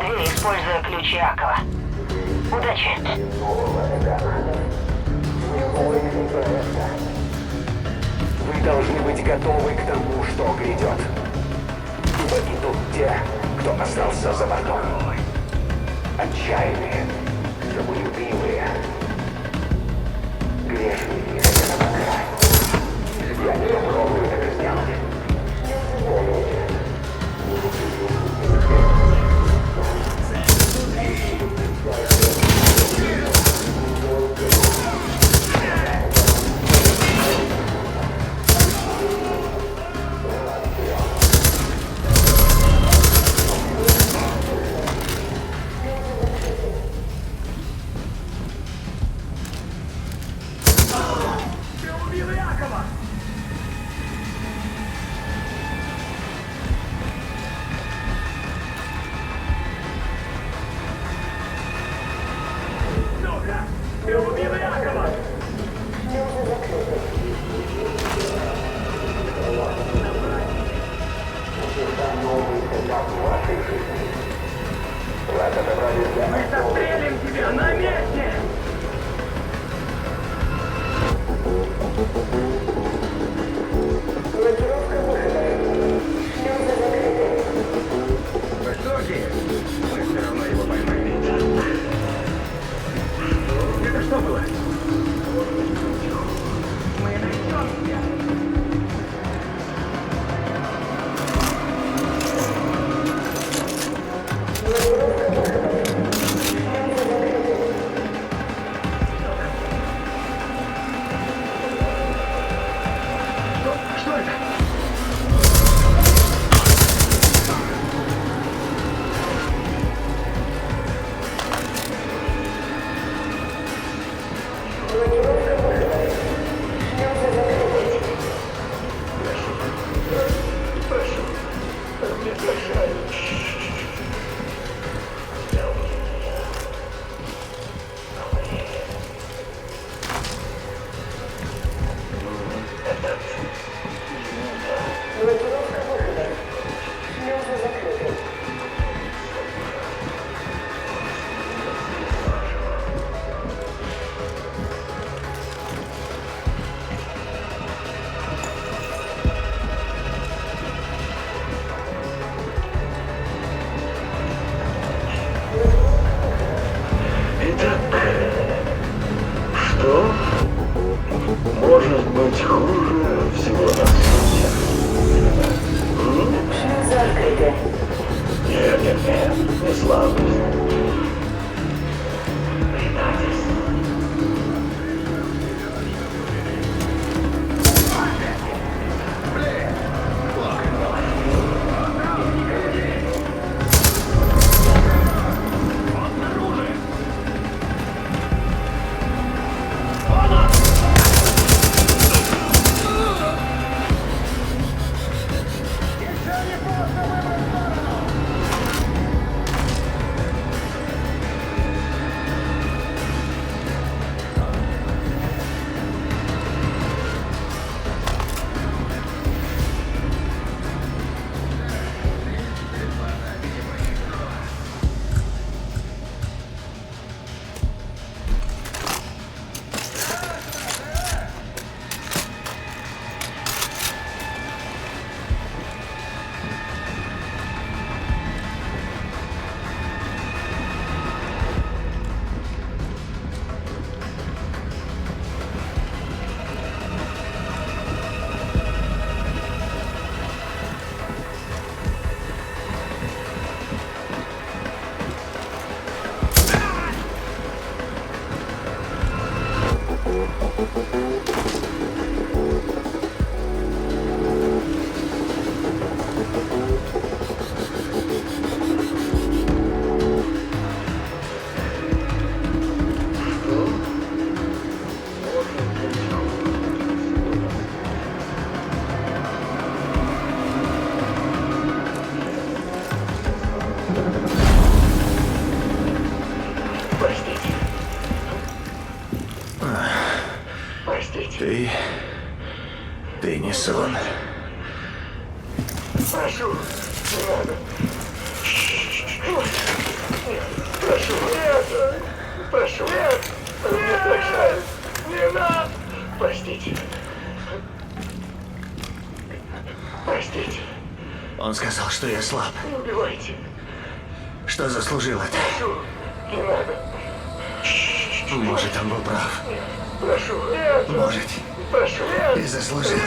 двери, используя ключи Акова. Удачи! Вы должны быть готовы к тому, что грядет. Ибо идут те, кто остался за бортом. Отчаянные, трудолюбивые, грешные. Я не попробую так сделать. Простите. Простите. Ты... Ты не сон. Прошу, не надо. Нет, прошу, нет, прошу, нет, нет, прощаю, не надо. Простите. Простите. Он сказал, что я слаб. Не убивайте что заслужил это. Может, он был прав. Прошу. Может, Прошу, и заслужил.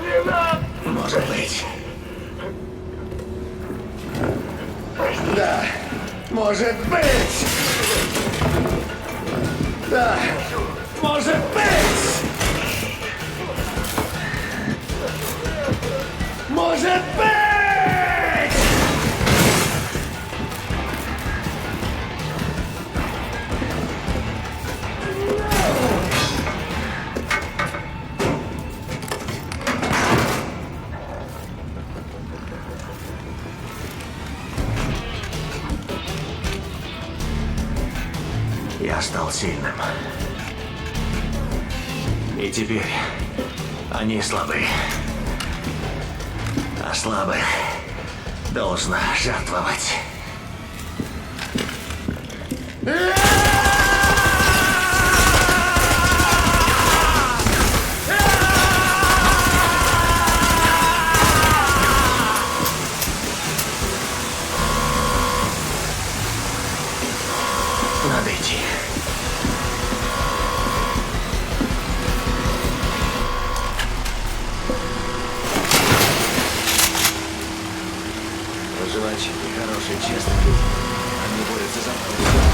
Не надо. Может быть. Да, может быть. Да, может быть. Может быть! Сильным. И теперь они слабы. А слабых должна жертвовать. Выживальщики хорошие, честные люди. Они борются за правду.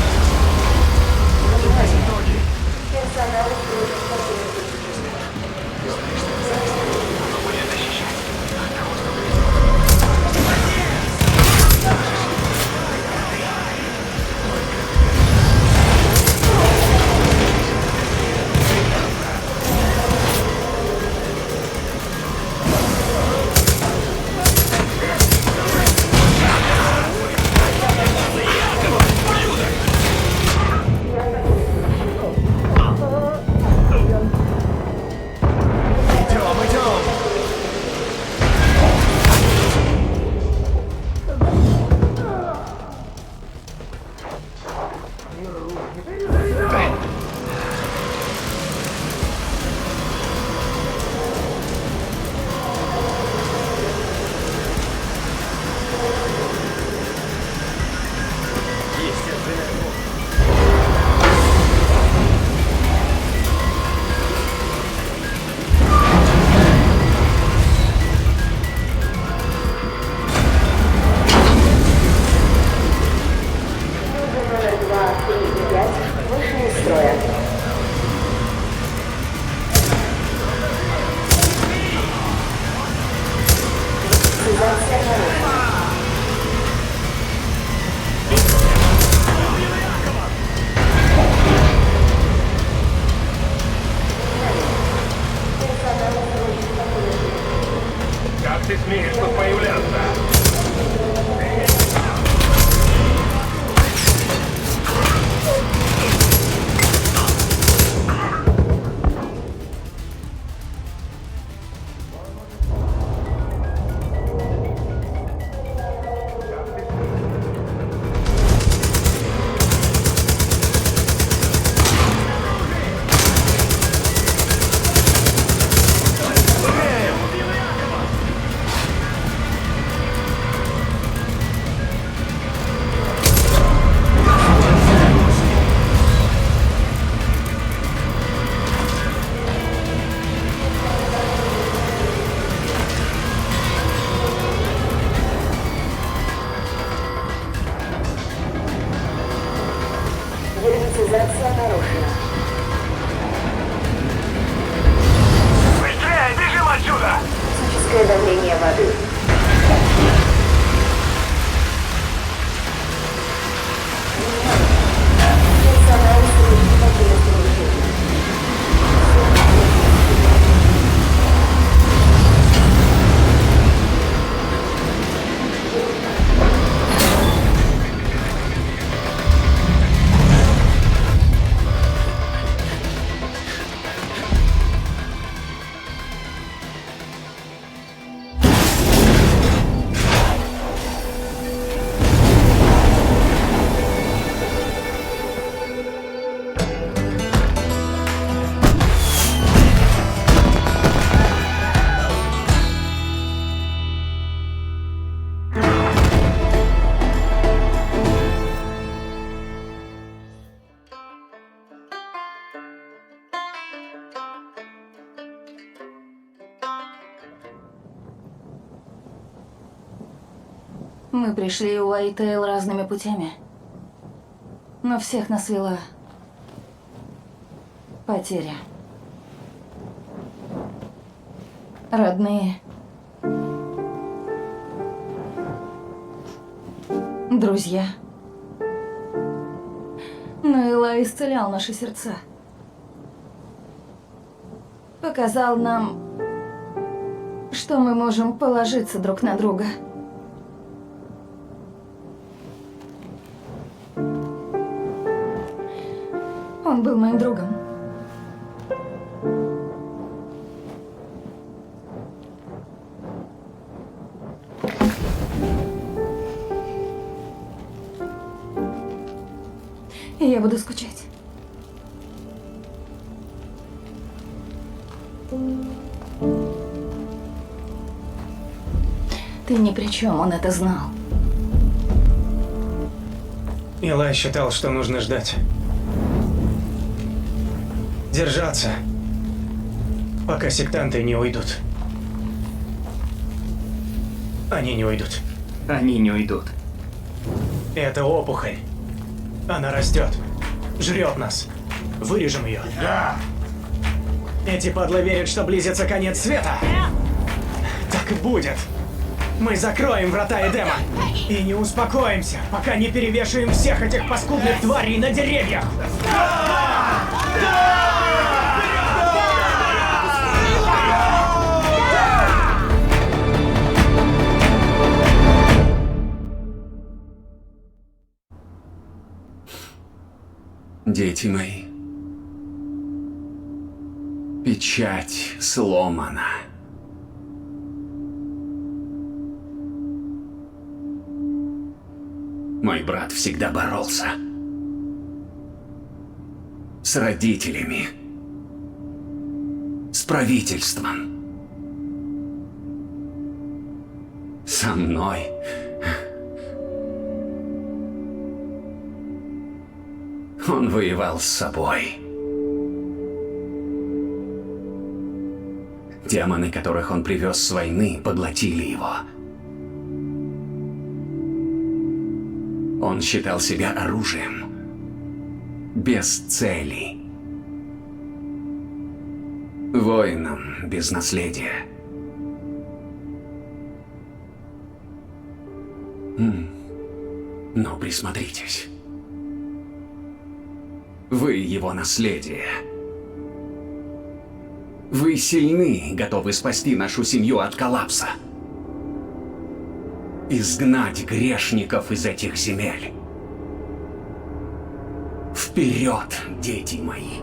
Мы пришли у Уайтейл разными путями. Но всех нас вела потеря. Родные. Друзья. Но Илай исцелял наши сердца. Показал нам, что мы можем положиться друг на друга. Он был моим другом. И я буду скучать. Ты ни при чем, он это знал. Илай считал, что нужно ждать. Держаться. Пока сектанты не уйдут. Они не уйдут. Они не уйдут. Это опухоль. Она растет. Жрет нас. Вырежем ее. Да. Эти падлы верят, что близится конец света. Так и будет. Мы закроем врата Эдема. И не успокоимся, пока не перевешаем всех этих паскудных тварей на деревьях. Дети мои. Печать сломана. Мой брат всегда боролся. С родителями. С правительством. Со мной. Он воевал с собой. Демоны, которых он привез с войны, поглотили его. Он считал себя оружием. Без цели. Воином без наследия. Но присмотритесь. Вы его наследие. Вы сильны, готовы спасти нашу семью от коллапса. Изгнать грешников из этих земель. Вперед, дети мои!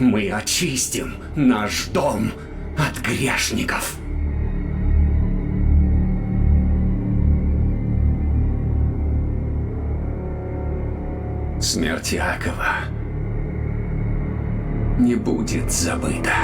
Мы очистим наш дом от грешников. Смерть Иакова не будет забыта.